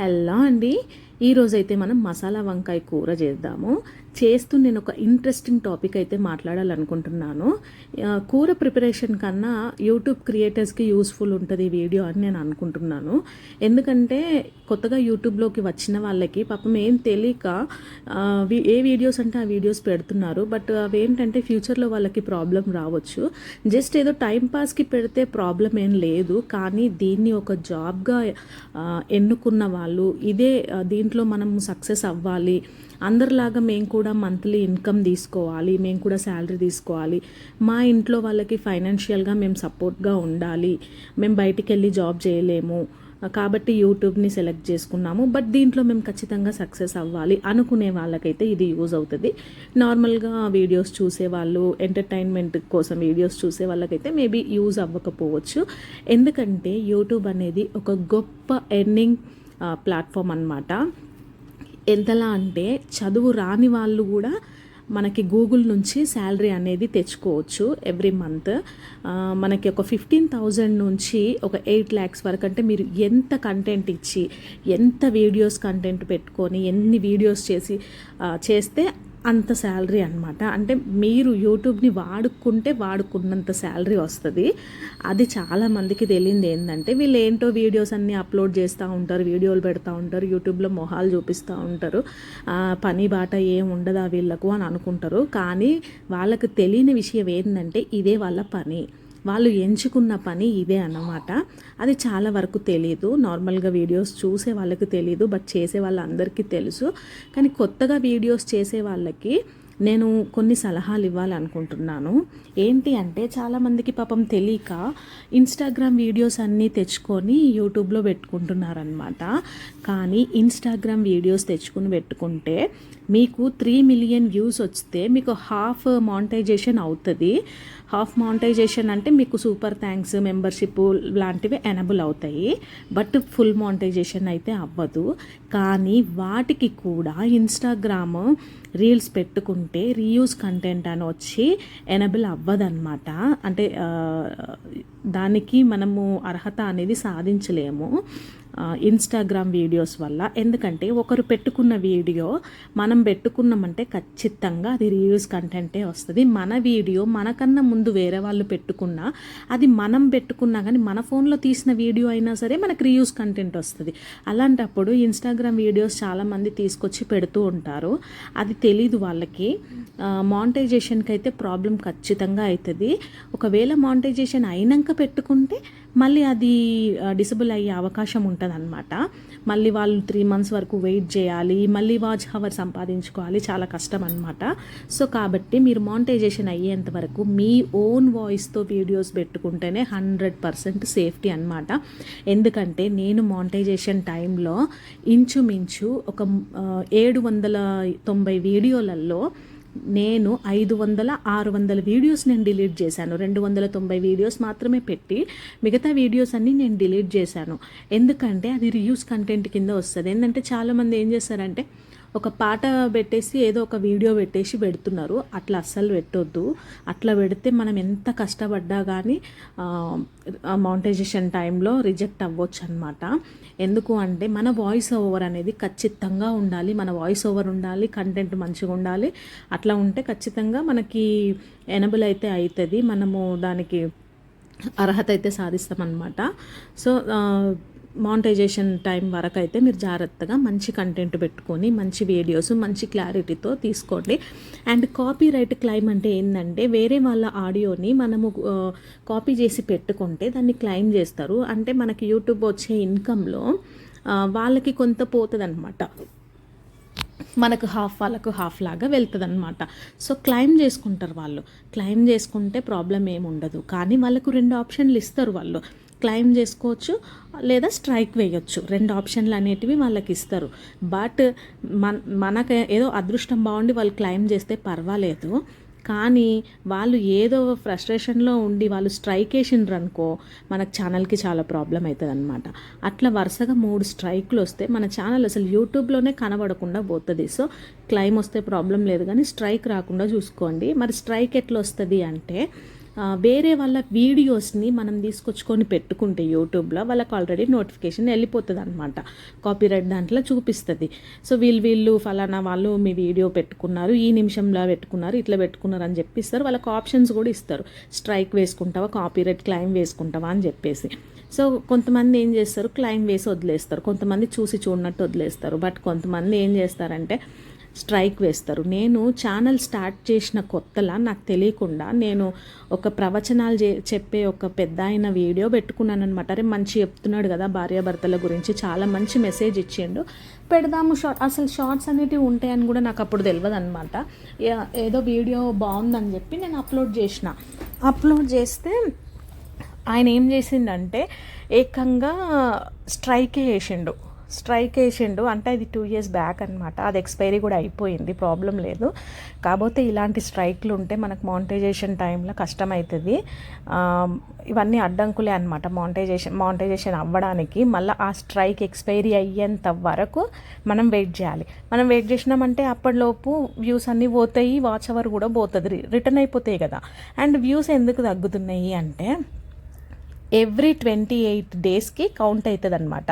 Hello అండి ఈరోజైతే మనం మసాలా వంకాయ కూర చేద్దాము. చేస్తూ నేను ఒక ఇంట్రెస్టింగ్ టాపిక్ అయితే మాట్లాడాలనుకుంటున్నాను. కూర ప్రిపరేషన్ కన్నా యూట్యూబ్ క్రియేటర్స్కి యూస్ఫుల్ ఉంటుంది ఈ వీడియో అని నేను అనుకుంటున్నాను. ఎందుకంటే కొత్తగా యూట్యూబ్లోకి వచ్చిన వాళ్ళకి పాపం ఏం తెలియక ఏ వీడియోస్ అంటే ఆ వీడియోస్ పెడుతున్నారు. బట్ అవి ఏంటంటే ఫ్యూచర్లో వాళ్ళకి ప్రాబ్లం రావచ్చు. జస్ట్ ఏదో టైం పాస్కి పెడితే ప్రాబ్లం ఏం లేదు. కానీ దీన్ని ఒక జాబ్గా ఎన్నుకున్న వాళ్ళు ఇదే దీని దీంట్లో మనం సక్సెస్ అవ్వాలి. అందరిలాగా మేము కూడా మంత్లీ ఇన్కమ్ తీసుకోవాలి. మేము కూడా శాలరీ తీసుకోవాలి. మా ఇంట్లో వాళ్ళకి ఫైనాన్షియల్గా మేము సపోర్ట్గా ఉండాలి. మేము బయటికి వెళ్ళి జాబ్ చేయలేము. కాబట్టి యూట్యూబ్ని సెలెక్ట్ చేసుకున్నాము. బట్ దీంట్లో మేము ఖచ్చితంగా సక్సెస్ అవ్వాలి అనుకునే వాళ్ళకైతే ఇది యూజ్ అవుతుంది. నార్మల్గా వీడియోస్ చూసే వాళ్ళు ఎంటర్టైన్మెంట్ కోసం వీడియోస్ చూసే వాళ్ళకైతే మేబీ యూజ్ అవ్వకపోవచ్చు. ఎందుకంటే యూట్యూబ్ అనేది ఒక గొప్ప ఎర్నింగ్ ప్లాట్ఫామ్ అన్నమాట. ఎంతలా అంటే చదువు రాని వాళ్ళు కూడా మనకి గూగుల్ నుంచి శాలరీ అనేది తెచ్చుకోవచ్చు ఎవ్రీ మంత్. మనకి ఒక ఫిఫ్టీన్ థౌజండ్ నుంచి ఒక ఎయిట్ ల్యాక్స్ వరకు అంటే మీరు ఎంత కంటెంట్ ఇచ్చి ఎంత వీడియోస్ కంటెంట్ పెట్టుకొని ఎన్ని వీడియోస్ చేసి చేస్తే అంత శాలరీ అనమాట అంటే మీరు యూట్యూబ్ని వాడుకుంటే వాడుకున్నంత శాలరీ వస్తుంది. అది చాలామందికి తెలియంది ఏంటంటే వీళ్ళు ఏంటో వీడియోస్ అన్నీ అప్లోడ్ చేస్తూ ఉంటారు వీడియోలు పెడతా ఉంటారు యూట్యూబ్లో మొహాలు చూపిస్తూ ఉంటారు. పని బాట ఏం ఉండదా వీళ్ళకు అని అనుకుంటారు. కానీ వాళ్ళకు తెలియని విషయం ఏంటంటే ఇదే వాళ్ళ పని. వాళ్ళు ఎంచుకున్న పని ఇదే అన్నమాట. అది చాలా వరకు తెలియదు నార్మల్గా వీడియోస్ చూసే వాళ్ళకి తెలియదు బట్ చేసే వాళ్ళందరికీ తెలుసు. కానీ కొత్తగా వీడియోస్ చేసే వాళ్ళకి నేను కొన్ని సలహాలు ఇవ్వాలనుకుంటున్నాను. ఏంటి అంటే చాలామందికి పాపం తెలియక ఇన్స్టాగ్రామ్ వీడియోస్ అన్నీ తెచ్చుకొని యూట్యూబ్లో పెట్టుకుంటున్నారనమాట కానీ ఇన్స్టాగ్రామ్ వీడియోస్ తెచ్చుకుని పెట్టుకుంటే మీకు త్రీ మిలియన్ వ్యూస్ వస్తే మీకు హాఫ్ మానిటైజేషన్ అవుతుంది. హాఫ్ మానిటైజేషన్ అంటే మీకు సూపర్ థ్యాంక్స్ మెంబర్షిప్ లాంటివి ఎనబుల్ అవుతాయి. బట్ ఫుల్ మానిటైజేషన్ అయితే అవ్వదు. కానీ వాటికి కూడా ఇన్స్టాగ్రామ్ రీల్స్ పెట్టుకుంటే రీయూజ్ కంటెంట్ అని వచ్చి ఎనబుల్ అవ్వదన్నమాట. అంటే దానికి మనము అర్హత అనేది సాధించలేము. ఇన్స్టాగ్రామ్ వీడియోస్ వల్ల. ఎందుకంటే ఒకరు పెట్టుకున్న వీడియో మనం పెట్టుకున్నామంటే ఖచ్చితంగా అది రివ్యూస్ కంటెంటే వస్తుంది. మన వీడియో మనకన్నా ముందు వేరే వాళ్ళు పెట్టుకున్నా అది మనం పెట్టుకున్నా కానీ మన ఫోన్లో తీసిన వీడియో అయినా సరే మనకి రీవ్యూస్ కంటెంట్ వస్తుంది. అలాంటప్పుడు ఇన్స్టాగ్రామ్ వీడియోస్ చాలామంది తీసుకొచ్చి పెడుతూ ఉంటారు. అది తెలీదు వాళ్ళకి. మానిటైజేషన్కి అయితే ప్రాబ్లం ఖచ్చితంగా అవుతుంది ఒకవేళ మానిటైజేషన్ అయినాక పెట్టుకుంటే మళ్ళీ అది డిసబుల్ అయ్యే అవకాశం ఉంటుంది అనమాట మళ్ళీ వాళ్ళు త్రీ మంత్స్ వరకు వెయిట్ చేయాలి మళ్ళీ వాచ్ హవర్ సంపాదించుకోవాలి చాలా కష్టం అనమాట సో కాబట్టి మీరు మానిటైజేషన్ అయ్యేంత వరకు మీ ఓన్ వాయిస్తో వీడియోస్ పెట్టుకుంటేనే హండ్రెడ్ పర్సెంట్ సేఫ్టీ అనమాట ఎందుకంటే నేను మానిటైజేషన్ టైంలో ఇంచుమించు ఒక ఏడు వందల తొంభై వీడియోలలో నేను ఐదు వందల ఆరు వందల వీడియోస్ నేను డిలీట్ చేశాను. రెండు వందల తొంభై వీడియోస్ మాత్రమే పెట్టి మిగతా వీడియోస్ అన్నీ నేను డిలీట్ చేశాను. ఎందుకంటే అది రియూస్ కంటెంట్ కింద వస్తుంది. ఏంటంటే చాలామంది ఏం చేస్తారంటే ఒక పాట పెట్టేసి ఏదో ఒక వీడియో పెట్టేసి పెడుతున్నారు. అట్లా అస్సలు పెట్టొద్దు. అట్లా పెడితే మనం ఎంత కష్టపడ్డా కానీ మౌంటైజేషన్ టైంలో రిజెక్ట్ అవ్వచ్చు అనమాట ఎందుకు అంటే మన వాయిస్ ఓవర్ అనేది ఖచ్చితంగా ఉండాలి. మన వాయిస్ ఓవర్ ఉండాలి కంటెంట్ మంచిగా ఉండాలి. అట్లా ఉంటే ఖచ్చితంగా మనకి ఎనబుల్ అయితే అవుతుంది మనము దానికి అర్హత అయితే సాధిస్తామన్నమాట. సో మానిటైజేషన్ టైం వరకు అయితే మీరు జాగ్రత్తగా మంచి కంటెంట్ పెట్టుకొని మంచి వీడియోస్ మంచి క్లారిటీతో తీసుకోండి. అండ్ కాపీ రైట్ క్లైమ్ అంటే ఏంటంటే వేరే వాళ్ళ ఆడియోని మనము కాపీ చేసి పెట్టుకుంటే దాన్ని క్లైమ్ చేస్తారు. అంటే మనకి యూట్యూబ్ వచ్చే ఇన్కంలో వాళ్ళకి కొంత పోతుంది మనకు హాఫ్ వాళ్ళకు హాఫ్ లాగా వెళ్తుంది అనమాట సో క్లైమ్ చేసుకుంటారు వాళ్ళు. క్లైమ్ చేసుకుంటే ప్రాబ్లం ఏమి ఉండదు. కానీ వాళ్ళకు రెండు ఆప్షన్లు ఇస్తారు వాళ్ళు. క్లైమ్ చేసుకోవచ్చు లేదా స్ట్రైక్ వేయొచ్చు. రెండు ఆప్షన్లు అనేటివి వాళ్ళకి ఇస్తారు. బట్ మన మనకు ఏదో అదృష్టం బాగుండి వాళ్ళు క్లైమ్ చేస్తే పర్వాలేదు. కానీ వాళ్ళు ఏదో ఫ్రస్ట్రేషన్లో ఉండి వాళ్ళు స్ట్రైక్ వేసిండ్రు అనుకో మనకు ఛానల్కి చాలా ప్రాబ్లం అవుతుంది అనమాట అట్లా వరుసగా మూడు స్ట్రైక్లు వస్తే మన ఛానల్ అసలు యూట్యూబ్లోనే కనబడకుండా పోతుంది. సో క్లైమ్ వస్తే ప్రాబ్లం లేదు. కానీ స్ట్రైక్ రాకుండా చూసుకోండి. మరి స్ట్రైక్ ఎట్లా వస్తుంది అంటే వేరే వాళ్ళ వీడియోస్ని మనం తీసుకొచ్చుకొని పెట్టుకుంటే యూట్యూబ్లో వాళ్ళకి ఆల్రెడీ నోటిఫికేషన్ వెళ్ళిపోతుంది అనమాట కాపీరైట్ దాంట్లో చూపిస్తుంది. సో వీళ్ళు వీళ్ళు ఫలానా వాళ్ళు మీ వీడియో పెట్టుకున్నారు ఈ నిమిషంలో పెట్టుకున్నారు ఇట్లా పెట్టుకున్నారు అని చెప్పిస్తారు. వాళ్ళకి ఆప్షన్స్ కూడా ఇస్తారు. స్ట్రైక్ వేసుకుంటావా కాపీరైట్ క్లైమ్ వేసుకుంటావా అని చెప్పేసి. సో కొంతమంది ఏం చేస్తారు క్లైమ్ వేసి వదిలేస్తారు. కొంతమంది చూసి చూడనట్టు వదిలేస్తారు. బట్ కొంతమంది ఏం చేస్తారంటే స్ట్రైక్ వేస్తారు. నేను ఛానల్ స్టార్ట్ చేసిన కొత్తలా నాకు తెలియకుండా నేను ఒక ప్రవచనాలు చే చెప్పే ఒక పెద్ద ఆయన వీడియో పెట్టుకున్నాను అనమాట అరే మంచి చెప్తున్నాడు కదా భార్యాభర్తల గురించి. చాలా మంచి మెసేజ్ ఇచ్చిండు. పెడదాము షార్ట్ అసలు షార్ట్స్ అనేటివి ఉంటాయని కూడా నాకు అప్పుడు తెలియదు అనమాట ఏదో వీడియో బాగుందని చెప్పి నేను అప్లోడ్ చేసిన. అప్లోడ్ చేస్తే ఆయన ఏం చేసిండంటే ఏకంగా స్ట్రైక్ వేసిండు స్ట్రైక్ వేసిండు అంటే అది టూ ఇయర్స్ బ్యాక్ అనమాట అది ఎక్స్పైరీ కూడా అయిపోయింది. ప్రాబ్లం లేదు. కాకపోతే ఇలాంటి స్ట్రైక్లు ఉంటే మనకు మానిటైజేషన్ టైంలో కష్టమవుతుంది ఇవన్నీ అడ్డంకులే అనమాట మానిటైజేషన్ మానిటైజేషన్ అవ్వడానికి మళ్ళీ ఆ స్ట్రైక్ ఎక్స్పైరీ అయ్యేంత వరకు మనం వెయిట్ చేయాలి. మనం వెయిట్ చేసినామంటే అప్పటిలోపు వ్యూస్ అన్నీ పోతాయి. వాచ్ అవర్ కూడా పోతుంది. రిటర్న్ అయిపోతాయి కదా. అండ్ వ్యూస్ ఎందుకు తగ్గుతున్నాయి అంటే ఎవ్రీ ట్వంటీ ఎయిట్ డేస్కి కౌంట్ అవుతుంది అనమాట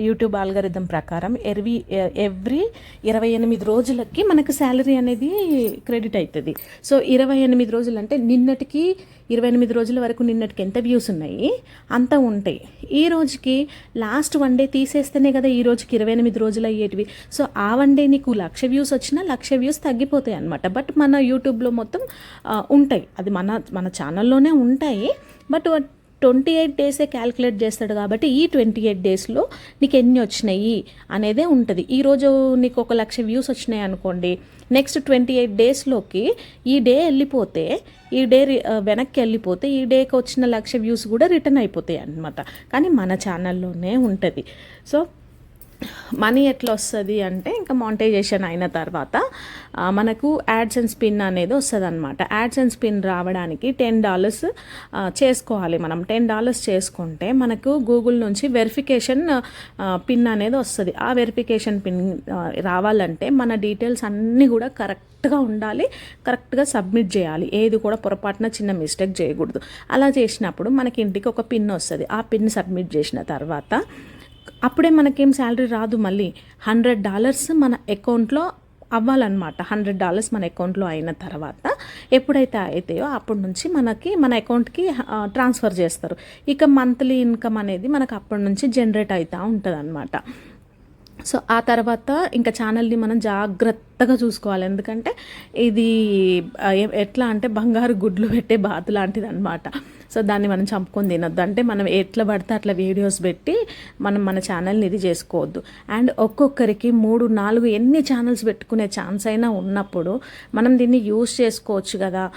యూట్యూబ్ ఆల్గరిథం ప్రకారం ఎవ్రీ ఎవ్రీ ఇరవై ఎనిమిది రోజులకి మనకు శాలరీ అనేది క్రెడిట్ అవుతుంది సో ఇరవై ఎనిమిది రోజులు అంటే నిన్నటికి ఇరవై ఎనిమిది రోజుల వరకు నిన్నటికి ఎంత వ్యూస్ ఉన్నాయి? అంత ఉంటాయి. ఈ రోజుకి లాస్ట్ వన్ డే తీసేస్తేనే కదా ఈ రోజుకి ఇరవై ఎనిమిది రోజులు అయ్యేటివి. సో ఆ వన్ డే నీకు లక్ష వ్యూస్ వచ్చినా లక్ష వ్యూస్ తగ్గిపోతాయి అనమాట బట్ మన యూట్యూబ్లో మొత్తం ఉంటాయి. అది మన మన ఛానల్లోనే ఉంటాయి. బట్ ట్వంటీ ఎయిట్ డేసే క్యాలిక్యులేట్ చేస్తాడు కాబట్టి ఈ ట్వంటీ ఎయిట్ డేస్లో నీకు ఎన్ని వచ్చినాయి అనేదే ఉంటుంది. ఈరోజు నీకు ఒక లక్ష వ్యూస్ వచ్చినాయి అనుకోండి. నెక్స్ట్ ట్వంటీ ఎయిట్ డేస్లోకి ఈ డే వెళ్ళిపోతే ఈ డే వెనక్కి వెళ్ళిపోతే ఈ డేకి వచ్చిన లక్ష వ్యూస్ కూడా రిటర్న్ అయిపోతాయి అన్నమాట. కానీ మన ఛానల్లోనే ఉంటుంది. సో మనీ ఎట్లా వస్తుంది అంటే ఇంకా మానిటైజేషన్ అయిన తర్వాత మనకు యాడ్స్ అండ్ స్పిన్ అనేది వస్తుంది అనమాట యాడ్స్ అండ్ స్పిన్ రావడానికి టెన్ డాలర్స్ చేసుకోవాలి మనం. టెన్ డాలర్స్ చేసుకుంటే మనకు గూగుల్ నుంచి వెరిఫికేషన్ పిన్ అనేది వస్తుంది. ఆ వెరిఫికేషన్ పిన్ రావాలంటే మన డీటెయిల్స్ అన్నీ కూడా కరెక్ట్గా ఉండాలి కరెక్ట్గా సబ్మిట్ చేయాలి. ఏది కూడా పొరపాటున చిన్న మిస్టేక్ చేయకూడదు. అలా చేసినప్పుడు మనకి ఇంటికి ఒక పిన్ వస్తుంది. ఆ పిన్ సబ్మిట్ చేసిన తర్వాత అప్పుడే మనకేం శాలరీ రాదు మళ్ళీ. హండ్రెడ్ డాలర్స్ మన అకౌంట్లో అవ్వాలన్నమాట. హండ్రెడ్ డాలర్స్ మన అకౌంట్లో అయిన తర్వాత ఎప్పుడైతే అవుతాయో అప్పటి నుంచి మనకి మన అకౌంట్కి ట్రాన్స్ఫర్ చేస్తారు. ఇక మంత్లీ ఇన్కమ్ అనేది మనకు అప్పటి నుంచి జనరేట్ అవుతూ ఉంటుంది సో ఆ తర్వాత ఇంకా ఛానల్ని మనం జాగ్రత్తగా చూసుకోవాలి. ఎందుకంటే ఇది ఎట్లా అంటే బంగారు గుడ్లు పెట్టే బాతు లాంటిది అనమాట సో దాన్ని మనం చంపుకొని తినొద్దు. అంటే మనం ఎట్లా పడితే అట్లా వీడియోస్ పెట్టి మనం మన ఛానల్ని ఇది చేసుకోవద్దు. అండ్ ఒక్కొక్కరికి మూడు నాలుగు ఎన్ని ఛానల్స్ పెట్టుకునే ఛాన్స్ అయినా ఉన్నప్పుడు మనం దీన్ని యూస్ చేసుకోవచ్చు కదా.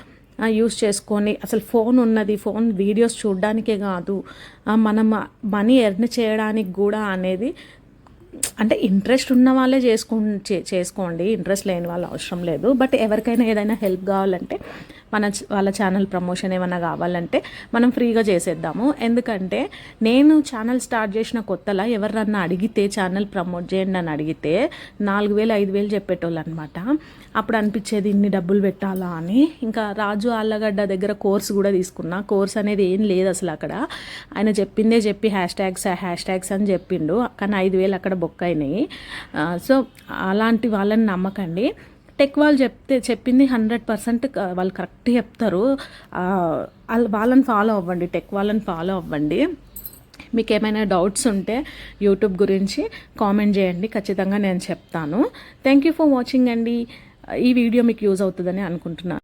యూస్ చేసుకొని అసలు ఫోన్ ఉన్నది ఫోన్ వీడియోస్ చూడడానికే కాదు. మనం మనీ ఎర్న్ చేయడానికి కూడా అనేది అంటే ఇంట్రెస్ట్ ఉన్న వాళ్ళే చేసుకో చే- చేసుకోండి. ఇంట్రెస్ట్ లేని వాళ్ళు అవసరం లేదు. బట్ ఎవరికైనా ఏదైనా హెల్ప్ కావాలంటే మన వాళ్ళ ఛానల్ ప్రమోషన్ ఏమైనా కావాలంటే మనం ఫ్రీగా చేసేద్దాము. ఎందుకంటే నేను ఛానల్ స్టార్ట్ చేసిన కొత్తలా ఎవరన్నా అడిగితే ఛానల్ ప్రమోట్ చేయండి అని అడిగితే నాలుగు వేలు ఐదు వేలు చెప్పేటోళ్ళు అనమాట అప్పుడు అనిపించేది ఇన్ని డబ్బులు పెట్టాలా అని. ఇంకా రాజు ఆళ్ళగడ్డ దగ్గర కోర్స్ కూడా తీసుకున్నా. కోర్స్ అనేది ఏం లేదు అసలు అక్కడ. ఆయన చెప్పిందే చెప్పి హ్యాష్ ట్యాగ్స్ హ్యాష్ ట్యాగ్స్ అని చెప్పిండు. కానీ ఐదు వేలు అక్కడ బొక్క అయినాయి. సో అలాంటి వాళ్ళని నమ్మకండి. టెక్ వాళ్ళు చెప్తే చెప్పింది హండ్రెడ్ పర్సెంట్ వాళ్ళు కరెక్ట్ చెప్తారు. వాళ్ళని ఫాలో అవ్వండి టెక్ వాళ్ళని ఫాలో అవ్వండి. మీకు ఏమైనా డౌట్స్ ఉంటే యూట్యూబ్ గురించి కామెంట్ చేయండి. ఖచ్చితంగా నేను చెప్తాను. థ్యాంక్ యూ ఫర్ వాచింగ్ అండి. ఈ వీడియో మీకు యూజ్ అవుతుందని అనుకుంటున్నాను.